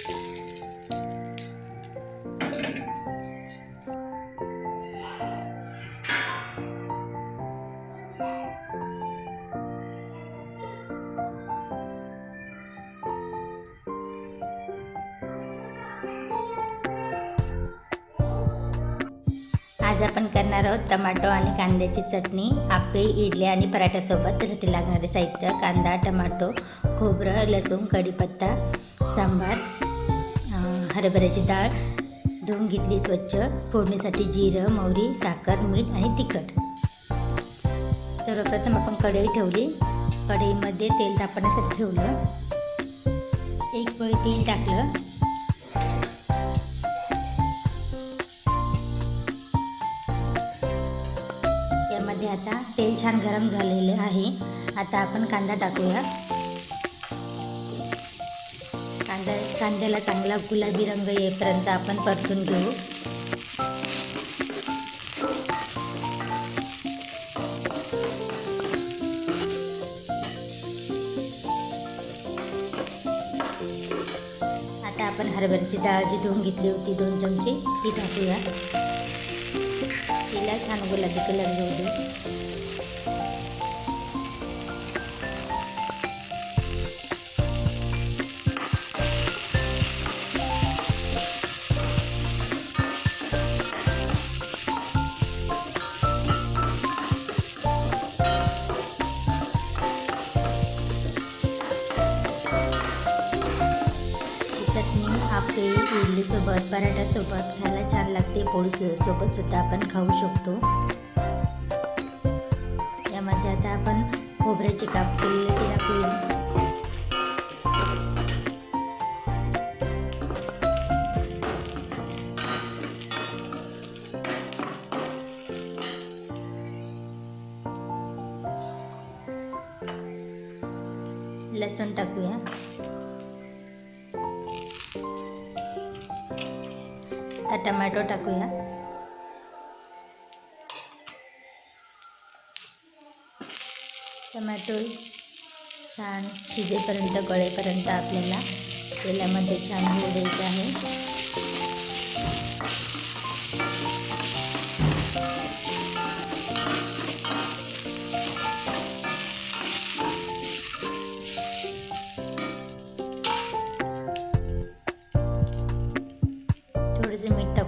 आज आपण करणार आहोत टमाटो आणि कांद्याची चटणी. आपे इडली आणि पराठ्यासोबत त्यासाठी लागणारे साहित्य कांदा टमाटो खोबरं लसूण कढीपत्ता सांबार हरभऱ्याची डाळ धुवून घेतली स्वच्छ. फोडणीसाठी जिरं मोहरी साखर मीठ आणि तिखट. सर्वप्रथम आपण कढई ठेवली. कढईमध्ये तेल तापण्यासाठी ठेवलं. एक पळी तेल टाकलं. यामध्ये आता तेल छान गरम झालेलं आहे. आता आपण कांदा टाकूया. कांदा कांद्याला चांगला गुलाबी रंग येईपर्यंत आपण परतून घेऊ. आता आपण हरभऱ्याची डाळ जी धुवून घेतली होती दोन चमचे ती टाकूया तिला छान गुलाबी कलर घेऊ देऊ चटणी इडलीसोबत पराठ्यासोबत खायला छान लागते. पोळीसोबत सुद्धा आपण खाऊ शकतो. यामध्ये आता आपण खोबऱ्याची काप केलेले ते लसूण टाकूया. टमॅटो टाकूया टमॅटो छान शिजेपर्यंत गळेपर्यंत आपल्याला तेलामध्ये छान होऊ द्यायचं आहे.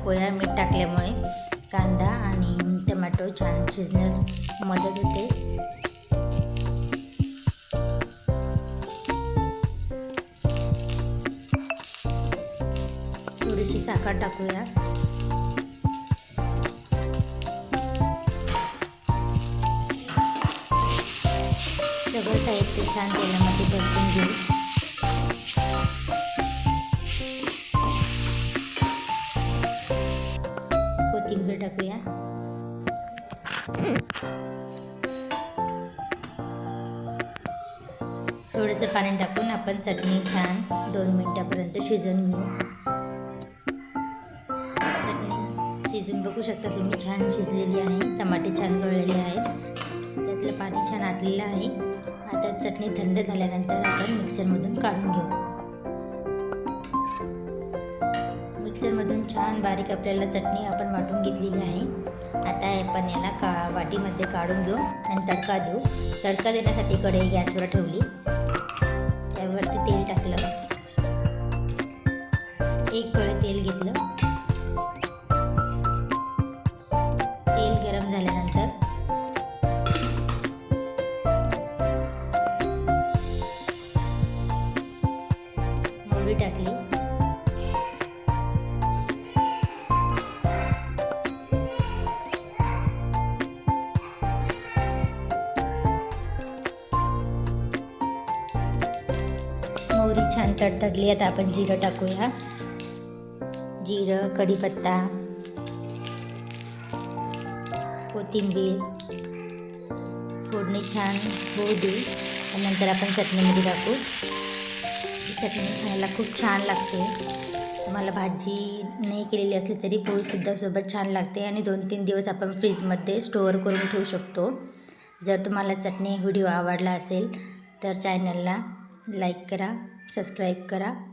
टाकूया मीठ टाकल्यामुळे कांदा आणि टमॅटो छान शिजण्यास मदत होते. थोडीशी साखर टाकूया. सगळं साहित्य छान तेलामध्ये परतून घेऊ. टाकूया. थोडंसं पाणी टाकून आपण चटणी छान दोन मिनटापर्यंत शिजवून घेऊ. चटणी शिजून बघू शकता तुम्ही छान शिजलेली आहे टमाटे छान गळलेले आहेत. त्यातलं पाणी छान आटलेलं आहे. आता चटणी थंड झाल्यानंतर आपण मिक्सरमधून काढून घेऊ. मिक्सरमधून छान बारीक आपल्याला चटणी आपण वाटून घेतलेली आहे. आता आपण याला का वाटीमध्ये काढून घेऊ आणि तडका देऊ. तडका देण्यासाठी कढई गॅसवर ठेवली. त्यावरती तेल टाकलं एक कढई तेल घेतलं. तेल गरम झाल्यानंतर मोहरी टाकली. छान तडतडली आता आपण जिरं टाकूया. जिरं कढीपत्ता कोथिंबीर फोडणी छान होऊ दे नंतर आपण चटणीमध्ये टाकू. चटणी खायला खूप छान लागते. मला भाजी नाही केलेली असली तरी पोळीसुद्धा सोबत छान लागते. आणि दोन तीन दिवस आपण फ्रीजमध्ये स्टोअर करून ठेवू शकतो. जर तुम्हाला चटणी व्हिडिओ आवडला असेल तर चॅनलला लाईक करा. सबस्क्राईब करा.